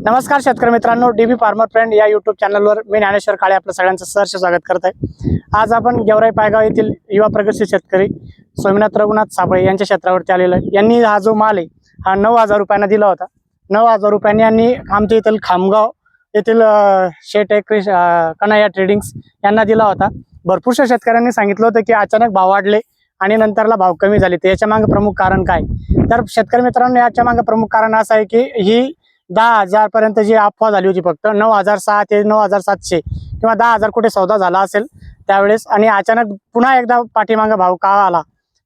नमस्कार शेतकरी मित्रांनो डीबी फार्मर फ्रेंड या युट्यूब चॅनलवर मी ज्ञानेश्वर काळे आपलं सगळ्यांचं सहर्ष स्वागत करत आहे आज आपण गेवराई पायगाव येथील युवा प्रगतशील शेतकरी सोमनाथ रघुनाथ साबळे यांच्या क्षेत्रावरती आलेलं आहे. यांनी हा जो माल आहे हा नऊ हजार रुपयांना दिला होता. नऊ हजार रुपयांनी यांनी आमच्या येथील खामगाव येथील शेट एकरी ट्रेडिंग्स यांना दिला होता. भरपूरशा शेतकऱ्यांनी सांगितलं होतं की अचानक भाव वाढले आणि नंतरला भाव कमी झाले. तर याच्या मागे प्रमुख कारण काय? तर शेतकरी मित्रांनो याच्या मागे प्रमुख कारण असं आहे की ही दहा हजार पर्यंत जी अफवा झाली होती फक्त नऊ हजार सहा ते नऊ हजार सातशे किंवा दहा हजार कुठे सौदा झाला असेल त्यावेळेस. आणि अचानक पुन्हा एकदा पाठीमागे भाव का आला?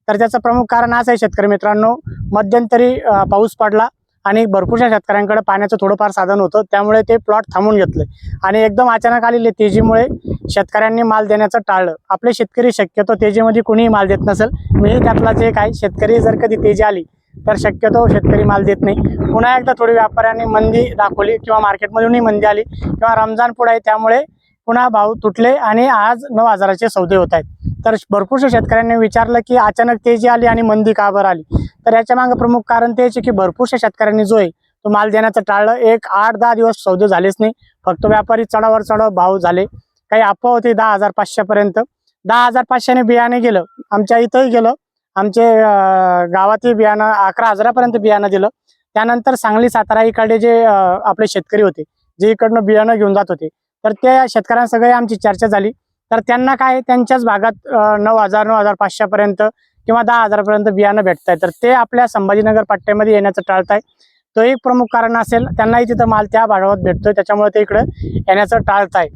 तर त्याचं प्रमुख कारण असं आहे शेतकरी मित्रांनो मध्यंतरी पाऊस पडला आणि भरपूरशा शेतकऱ्यांकडे पाण्याचं थोडंफार साधन होतं. त्यामुळे ते प्लॉट थांबून घेतले. आणि एकदम अचानक आलेली तेजीमुळे शेतकऱ्यांनी माल देण्याचं टाळलं. आपले शेतकरी शक्यतो तेजीमध्ये कुणीही माल देत नसेल. मी त्यातलाच एक आहे शेतकरी जर कधी तेजी आली तर शक्यतो शेतकरी माल देत नाही. पुन्हा एकदा थोडी व्यापाऱ्यांनी मंदी दाखवली किंवा मार्केटमधूनही मंदी आली किंवा रमजान पुढे आहे त्यामुळे पुन्हा भाव तुटले आणि आज नऊ हजाराचे सौदे होत आहेत. तर भरपूरशा शेतकऱ्यांनी विचारलं की अचानक तेजी आली आणि मंदी का बरं आली? तर याच्या मागं प्रमुख कारण तेच की भरपूरशा शेतकऱ्यांनी जो आहे तो माल देण्याचं टाळलं. एक आठ दहा दिवस सौदे झालेच नाही. फक्त व्यापारी चढावर चढाव भाव झाले. काही अफवा होती दहा हजार पाचशेपर्यंत. दहा हजार पाचशेने बियाणे गेलं. आमच्या इथंही गेलं. आमचे गावातील गावातही बियाणं अकरा हजारापर्यंत बियाणं दिलं. त्यानंतर सांगली सातारा इकडे जे आपले शेतकरी होते जे इकडनं बियाणं घेऊन जात होते तर त्या शेतकऱ्यांसगळे आमची चर्चा झाली. तर त्यांना काय त्यांच्याच भागात नऊ हजार नऊ हजार पाचशेपर्यंत किंवा दहा हजारपर्यंत बियाणं भेटत आहे तर ते आपल्या संभाजीनगर पट्ट्यामध्ये येण्याचं टाळत आहे तो एक प्रमुख कारण असेल त्यांनाही तिथं माल त्या भागात भेटतोय त्याच्यामुळे ते इकडं येण्याचं टाळत आहे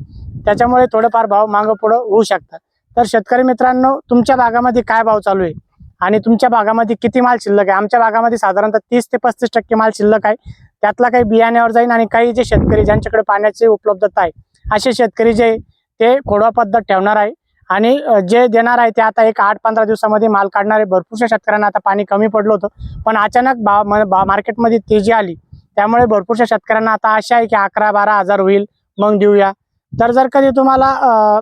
त्याच्यामुळे थोडेफार भाव मागं पुढं होऊ शकतात. तर शेतकरी मित्रांनो तुमच्या भागामध्ये काय भाव चालू आहे? आणि तुमच्या भागामध्ये किती माल शिल्लक आहे? आमच्या भागामध्ये साधारणतः तीस ते पस्तीस टक्के माल शिल्लक आहे. त्यातला काही बियाण्यावर जाईल आणि काही जे शेतकरी ज्यांच्याकडे पाण्याची उपलब्धता आहे असे शेतकरी जे ते खोडवा पद्धत ठेवणार आहे. आणि जे देणार आहे ते आता एक आठ पंधरा दिवसामध्ये माल काढणारे भरपूरशा शेतकऱ्यांना आता पाणी कमी पडलं होतं. पण अचानक भाव मार्केटमध्ये तेजी आली त्यामुळे भरपूरशा शेतकऱ्यांना आता आशा आहे की अकरा बारा हजार होईल. मग देऊया. तर जर कधी तुम्हाला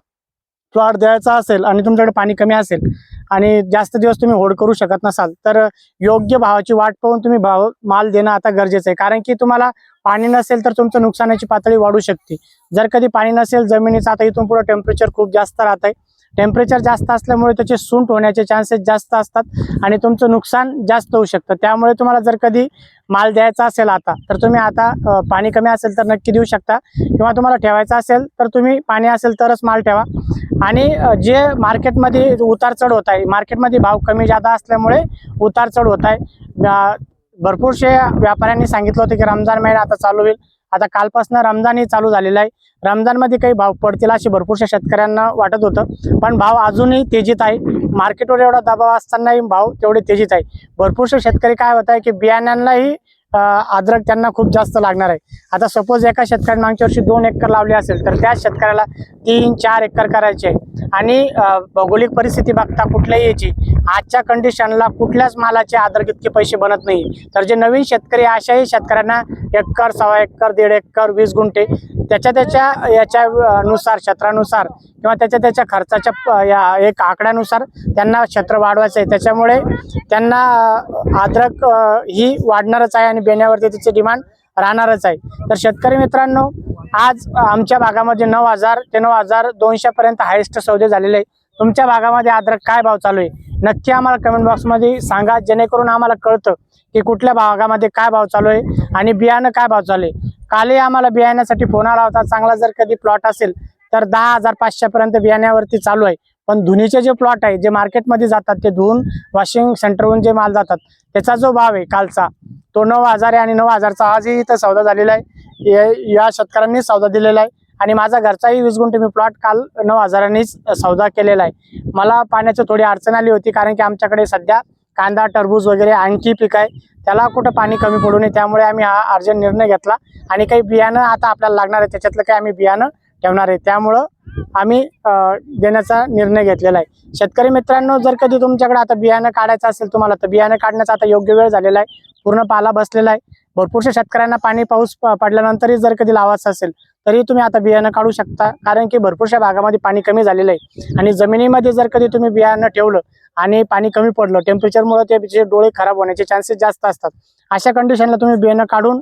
प्लॉट द्यायचा असेल आणि तुमच्याकडे पाणी कमी असेल आणि जास्त दिवस तुम्ही होड करू शकत नसाल तर योग्य भावाची वाट पाहून तुम्ही भाव माल देणं आता गरजेचं आहे. कारण की तुम्हाला पाणी नसेल तर तुमचं नुकसानाची पातळी वाढू शकते. जर कधी पाणी नसेल जमिनीचं आता इथून पुढे टेम्परेचर खूप जास्त राहत आहे टेम्परेचर जास्त असल्यामुळे त्याचे सुंट होण्याचे चान्सेस जास्त असतात आणि तुमचं नुकसान जास्त होऊ शकतं. त्यामुळे तुम्हाला जर कधी माल द्यायचा असेल आता तर तुम्ही आता पाणी कमी असेल तर नक्की देऊ शकता. किंवा तुम्हाला ठेवायचं असेल तर तुम्ही पाणी असेल तरच माल ठेवा. आणि जे मार्केटमध्ये उतार चढ होत आहे मार्केटमध्ये भाव कमी जादा असल्यामुळे उतार चढ होत आहे. भरपूरशे व्यापाऱ्यांनी सांगितलं होतं की रमजान महिना आता चालू होईल. आता कालपासून रमजानही चालू झालेला आहे. रमजानमध्ये काही भाव पडतील असे भरपूरशा शेतकऱ्यांना वाटत होतं. पण भाव अजूनही तेजीत आहे. मार्केटवर एवढा दबाव असतानाही भाव तेवढे तेजीत आहे. भरपूरसे शेतकरी काय होत आहे की बियाण्यांनाही अं, अद्रक त्यांना खूप जास्त लागणार आहे. आता सपोज एका शेतकऱ्याने मागच्या वर्षी दोन एकर लावले असेल तर त्याच शेतकऱ्याला तीन चार एकर करायचे आहे. आणि भौगोलिक परिस्थिती बघता कुठल्याही याची आजच्या कंडिशनला कुठल्याच मालाचे आदर इतके पैसे बनत नाही. तर जे नवीन शेतकरी अशाही शेतकऱ्यांना एकर सव्वा एकर दीड एकर वीस गुंठे त्याच्या त्याच्या याच्या नुसार क्षेत्रानुसार किंवा त्याच्या त्याच्या खर्चाच्या प- या एक आकड्यानुसार त्यांना क्षेत्र वाढवायचं आहे. त्याच्यामुळे त्यांना अद्रक ही वाढणारच आहे आणि बेण्यावरती त्याची डिमांड राहणारच आहे. तर शेतकरी मित्रांनो आज आमच्या भागामध्ये नऊ हजार ते नऊ हजार दोनशेपर्यंत हायेस्ट सौदे झालेले आहे तुमच्या भागामध्ये अद्रक काय भाव चालू आहे? नक्की आम्हाला कमेंट बॉक्समध्ये सांगा जेणेकरून आम्हाला कळतं की कुठल्या भागामध्ये काय भाव चालू आहे आणि बियाणं काय भाव चालू आहे. कालही आम्हाला बियाण्यासाठी फोन आला होता चांगला जर कधी प्लॉट असेल तर दहा हजार पाचशेपर्यंत बियाण्यावरती चालू आहे. पण धुनीचे जे प्लॉट आहे जे मार्केटमध्ये जातात ते धुवून वॉशिंग सेंटरहून जे माल जातात त्याचा जो भाव आहे कालचा तो नऊ हजार आहे आणि नऊ हजारचा आजही इथं सौदा झालेला आहे. या- या शेतकऱ्यांनी सौदा दिलेला आहे. आणि माझा घरचाही वीस गुंठे मी प्लॉट काल नऊ हजारांनीच सौदा केलेला आहे. मला पाण्याची थोडी अडचण आली होती कारण की आमच्याकडे सध्या कांदा टरबूज वगैरे आणखी पीक आहे. त्याला कुठं पाणी कमी पडू नये त्यामुळे आम्ही हा अर्जंट निर्णय घेतला. आणि काही बियाणं आता आपल्याला लागणार आहे त्याच्यातलं काही आम्ही बियाणं ठेवणार आहे. त्यामुळं आम्ही देण्याचा निर्णय घेतलेला आहे. शेतकरी मित्रांनो जर कधी तुमच्याकडे आता बियाणं काढायचं असेल तुम्हाला तर बियाणं काढण्याचा आता योग्य वेळ झालेला आहे. पूर्ण पाला बसलेला आहे. भरपूरशा शेतकऱ्यांना पाणी पाऊस प- पडल्यानंतरही जर कधी लावायचं असेल तरी तुम्ही आता बियाणं काढू शकता. कारण की भरपूरशा भागामध्ये पाणी कमी झालेलं आहे. आणि जमिनीमध्ये जर कधी तुम्ही बियाणं ठेवलं आणि पाणी कमी पडलं टेम्परेचरमुळे ते डोळे खराब होण्याचे चान्सेस जास्त असतात. अशा कंडिशनला तुम्ही बियाणं काढून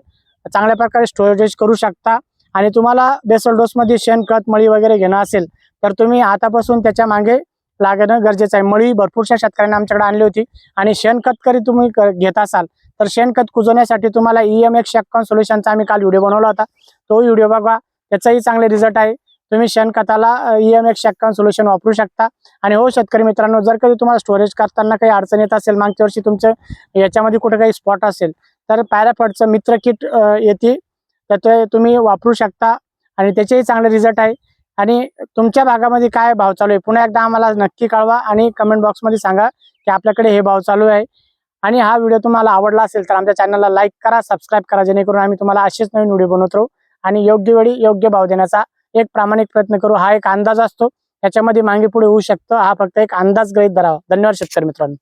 चांगल्या प्रकारे स्टोरेज करू शकता. आणि तुम्हाला बेसल डोसमध्ये शेणखत मळी वगैरे घेणं असेल तर तुम्ही आतापासून त्याच्यामागे लागणं गरजेचं आहे. मळी भरपूरशा शेतकऱ्यांनी आमच्याकडे आणली होती. आणि शेणखत करी तुम्ही क- घेत असाल तर शेणखत कुजवण्यासाठी तुम्हाला ई एम एकशे एक्कावन्न सोल्युशनचा आम्ही काल व्हिडिओ बनवला होता. तो व्हिडिओ बघा. त्याचाही चांगले रिझल्ट आहे. तुम्ही शेणखताला ई एम एकशे एक्कावन्न सोल्युशन वापरू शकता. आणि हो शेतकरी मित्रांनो जर कधी तुम्हाला स्टोरेज करताना काही अडचण येत असेल मागच्या वर्षी तुमचं याच्यामध्ये कुठे काही स्पॉट असेल तर पॅराफटचं मित्र किट येते. तर ते तुम्ही वापरू शकता. आणि त्याचेही चांगले रिझल्ट आहे. आणि तुमच्या भागामध्ये काय भाव चालू आहे? पुन्हा एकदा आम्हाला नक्की कळवा आणि कमेंट बॉक्समध्ये सांगा की आपल्याकडे हे भाव चालू आहे. आणि हा व्हिडिओ तुम्हाला आवडला असेल तर आमच्या चॅनलला लाईक करा सबस्क्राईब करा जेणेकरून आम्ही तुम्हाला असेच नवीन व्हिडिओ बनवत राहू आणि योग्य वेळी योग्य भाव देण्याचा एक प्रामाणिक प्रयत्न करू. हा एक अंदाज असतो. याच्यामध्ये मागे पुढे होऊ शकतो. हा फक्त एक अंदाज गृहित धरावा. धन्यवाद शेतकरी मित्रांनो.